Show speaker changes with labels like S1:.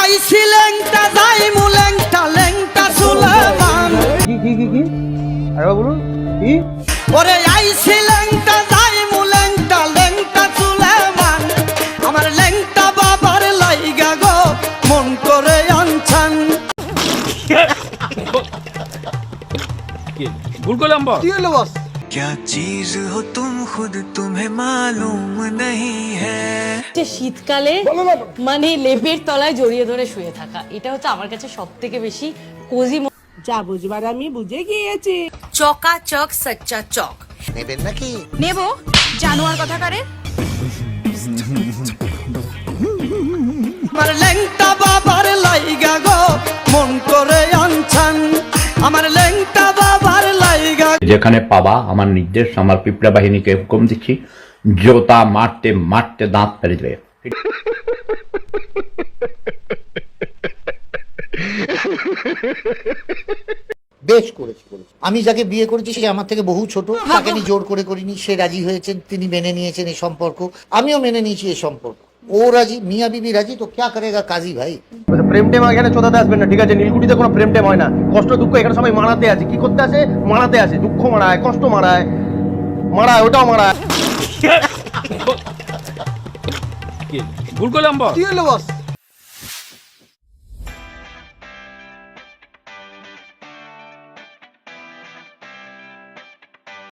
S1: আইসি লেংটা যাই মু লেংটা লেংটা সুলেমান
S2: কি? কি কি কি আরে বলুন কি
S1: ওরে আইসি লেংটা যাই মু লেংটা আমার লেংটা বাবার লাইগা গো মন করে আনছান
S2: ভুল করলাম বস?
S3: क्या चीज हो तुम खुद तुम्हें मालूम नहीं है
S4: যে শীতকালে মানে লেপের তলায় জড়িয়ে ধরে শুয়ে থাকা এটা হচ্ছে আমার কাছে সব থেকে বেশি কোজি
S5: যা বুঝবার আমি বুঝে গিয়েছি
S6: চকা চক সচ্চা চক
S7: নেবেন নাকি
S6: নেব জানোয়ার কথা কারে
S8: যেখানে পাবা, আমার নির্দেশ, আমার পিঁপড়া বাহিনীকে হুকুম দিচ্ছি, জোতা মারতে মারতে দাঁত পেরে দেবে।
S7: বেশ করেছি। আমি যাকে বিয়ে করেছি, সে আমার থেকে বহু ছোট। তাকে আমি জোর করে করিনি। সে রাজি হয়েছেন, তিনি মেনে নিয়েছেন এই সম্পর্ক। আমিও মেনে নিয়েছি এই সম্পর্ক। ও রাজি মিয়া বিবি রাজি তো ক্যা করেগা কাজী ভাই?
S2: প্রেম টেম এখানে চোদাতে আসবেন না ঠিক আছে? নীলকুটিতে কোনো প্রেম টেম হয় না। কষ্ট দুঃখ এখানে সবাই মারাতে আছে কি করতে আসে? মারাতে আসে। দুঃখ মারায় কষ্ট মারায়। মারায় ওটাও মারায়। ভুল করলাম বস?
S7: কি হলো বস?